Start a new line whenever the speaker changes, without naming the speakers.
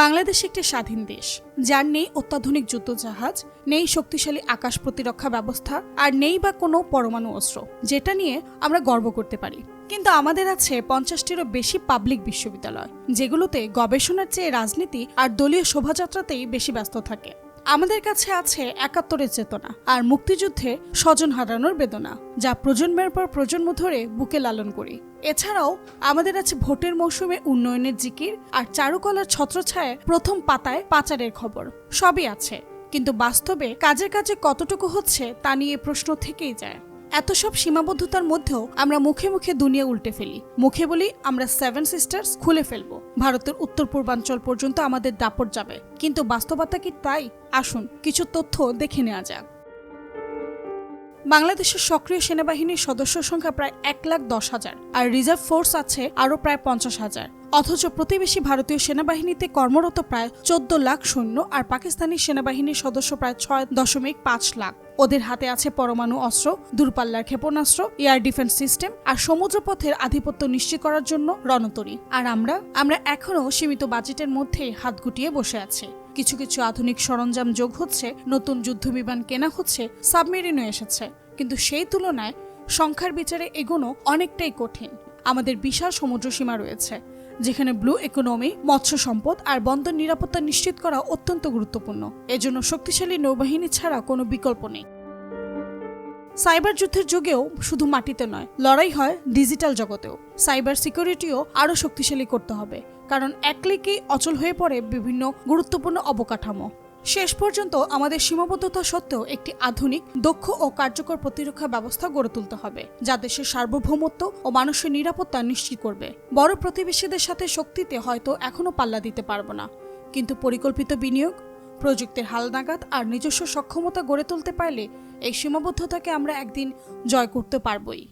বাংলাদেশ একটি স্বাধীন দেশ, যার নেই অত্যাধুনিক যুদ্ধজাহাজ, নেই শক্তিশালী আকাশ প্রতিরক্ষা ব্যবস্থা, আর নেই বা কোনো পরমাণু অস্ত্র, যেটা নিয়ে আমরা গর্ব করতে পারি। কিন্তু আমাদের আছে পঞ্চাশটিরও বেশি পাবলিক বিশ্ববিদ্যালয়, যেগুলোতে গবেষণার চেয়ে রাজনীতি আর দলীয় শোভাযাত্রাতেই বেশি ব্যস্ত থাকে। আমাদের কাছে আছে একাত্তরের চেতনা আর মুক্তিযুদ্ধে স্বজন হারানোর বেদনা, যা প্রজন্মের পর প্রজন্ম ধরে বুকে লালন করি। এছাড়াও আমাদের আছে ভোটের মৌসুমে উন্নয়নের জিকির আর চারুকলার ছত্রছায়ায় প্রথম পাতায় পাচারের খবর। সবই আছে, কিন্তু বাস্তবে কাজের কাজে কতটুকু হচ্ছে তা নিয়ে প্রশ্ন থেকেই যায়। এত সব সীমাবদ্ধতার মধ্যেও আমরা মুখে মুখে দুনিয়া উল্টে ফেলি। মুখে বলি, আমরা সেভেন সিস্টার্স খুলে ফেলব। ভারতের উত্তর পূর্বাঞ্চল পর্যন্ত আমাদের দাপট যাবে। কিন্তু বাস্তবতা কি তাই? আসুন, কিছু তথ্য দেখে নেওয়া যাক। বাংলাদেশের সক্রিয় সেনাবাহিনীর সদস্য সংখ্যা প্রায় এক লাখ দশ হাজার, আর রিজার্ভ ফোর্স আছে আরও প্রায় পঞ্চাশ হাজার। অথচ প্রতিবেশী ভারতীয় সেনাবাহিনীতে কর্মরত প্রায় চোদ্দ লাখ সৈন্য আর পাকিস্তানি সেনাবাহিনীর সদস্য প্রায় ছয় দশমিক পাঁচ লাখ। ওদের হাতে আছে পরমাণু অস্ত্র, দূরপাল্লার ক্ষেপণাস্ত্র, এয়ার ডিফেন্স সিস্টেম আর সমুদ্রপথের আধিপত্য নিশ্চিত করার জন্য রণতরী। আর আমরা আমরা এখনও সীমিত বাজেটের মধ্যে হাত গুটিয়ে বসে আছি। কিছু কিছু আধুনিক সরঞ্জাম যোগ হচ্ছে, নতুন যুদ্ধবিমান কেনা হচ্ছে, সাবমেরিনও এসেছে। কিন্তু সেই তুলনায় সংখ্যার বিচারে এগোনো অনেকটাই কঠিন। আমাদের বিশাল সমুদ্র সীমা রয়েছে। যেখানে ব্লু ইকোনমি, মৎস্য সম্পদ আর বন্দর নিরাপত্তা নিশ্চিত করা অত্যন্ত গুরুত্বপূর্ণ। এজন্য শক্তিশালী নৌবাহিনী ছাড়া কোনো বিকল্প নেই। সাইবার যুদ্ধের যুগেও শুধু মাটিতে নয়, লড়াই হয় ডিজিটাল জগতেও। সাইবার সিকিউরিটিও আরও শক্তিশালী করতে হবে, কারণ এক ক্লিকেই অচল হয়ে পড়ে বিভিন্ন গুরুত্বপূর্ণ অবকাঠামো। শেষ পর্যন্ত আমাদের সীমাবদ্ধতা সত্ত্বেও একটি আধুনিক, দক্ষ ও কার্যকর প্রতিরক্ষা ব্যবস্থা গড়ে তুলতে হবে, যা দেশের সার্বভৌমত্ব ও মানুষের নিরাপত্তা নিশ্চিত করবে। বড় প্রতিবেশীদের সাথে শক্তিতে হয়তো এখনও পাল্লা দিতে পারব না, কিন্তু পরিকল্পিত বিনিয়োগ, প্রযুক্তির হালনাগাদ আর নিজস্ব সক্ষমতা গড়ে তুলতে পারলে এই সীমাবদ্ধতাকে আমরা একদিন জয় করতে পারবই।